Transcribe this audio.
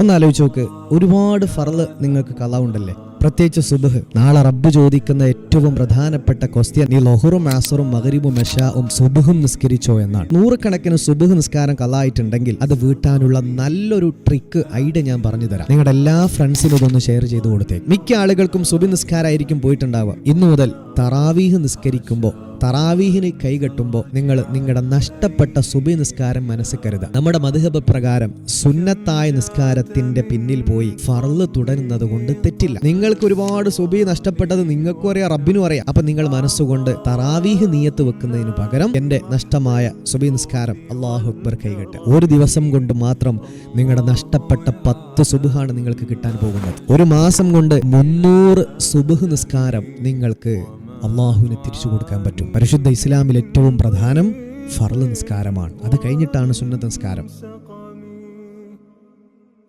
ഒന്ന് ആലോചിച്ച് നോക്ക്. ഒരുപാട് ഫറൽ നിങ്ങൾക്ക് കലാവുണ്ടല്ലേ? പ്രത്യേകിച്ച് സുബഹ്. നാളെ റബ്ബ് ചോദിക്കുന്ന ഏറ്റവും പ്രധാനപ്പെട്ട ക്വസ്റ്റ്യൻ നീ ലൊഹറും ആസറും മകരിബും മെഷാവും സുബഹും നിസ്കരിച്ചോ എന്നാണ്. നൂറുകണക്കിന് സുബഹ് നിസ്കാരം കലായിട്ടുണ്ടെങ്കിൽ അത് വീട്ടാനുള്ള നല്ലൊരു ട്രിക്ക് ഐഡിയ ഞാൻ പറഞ്ഞു തരാം. നിങ്ങളുടെ എല്ലാ ഫ്രണ്ട്സിനും ഇതൊന്ന് ഷെയർ ചെയ്ത് കൊടുത്തേ. മിക്ക ആളുകൾക്കും സുബി നിസ്കാരമായിരിക്കും പോയിട്ടുണ്ടാവുക. ഇന്നു മുതൽ തറാവീഹ് നിസ്കരിക്കുമ്പോൾ തറാവീഹിന് കൈകെട്ടുമ്പോൾ നിങ്ങൾ നിങ്ങളുടെ നഷ്ടപ്പെട്ട സുബി നിസ്കാരം മനസ്സിൽ കരുതുക നമ്മുടെ മധുഹബ പ്രകാരം സുന്നത്തായ നിസ്കാരത്തിന്റെ പിന്നിൽ പോയി ഫറൽ തുടരുന്നത് കൊണ്ട് തെറ്റില്ല. നിങ്ങൾക്ക് ഒരുപാട് സുബി നഷ്ടപ്പെട്ടത് നിങ്ങൾക്കും അറിയാം റബ്ബിനും അറിയാം. അപ്പൊ നിങ്ങൾ മനസ്സുകൊണ്ട് തറാവീഹ് നീയത്ത് വെക്കുന്നതിന് പകരം എന്റെ നഷ്ടമായ സുബി നിസ്കാരം അള്ളാഹു അക്ബർ കൈകെട്ട്. ഒരു ദിവസം കൊണ്ട് മാത്രം നിങ്ങളുടെ നഷ്ടപ്പെട്ട പത്ത് സുബുഹാണ് നിങ്ങൾക്ക് കിട്ടാൻ പോകുന്നത്. ഒരു മാസം കൊണ്ട് മുന്നൂറ് സുബുഹ് നിസ്കാരം നിങ്ങൾക്ക് അള്ളാഹുവിന് തിരിച്ചു കൊടുക്കാൻ പറ്റും. പരിശുദ്ധ ഇസ്ലാമിൽ ഏറ്റവും പ്രധാനം ഫർൾ നിസ്കാരമാണ്. അത് കഴിഞ്ഞിട്ടാണ് സുന്നത്ത് നിസ്കാരം.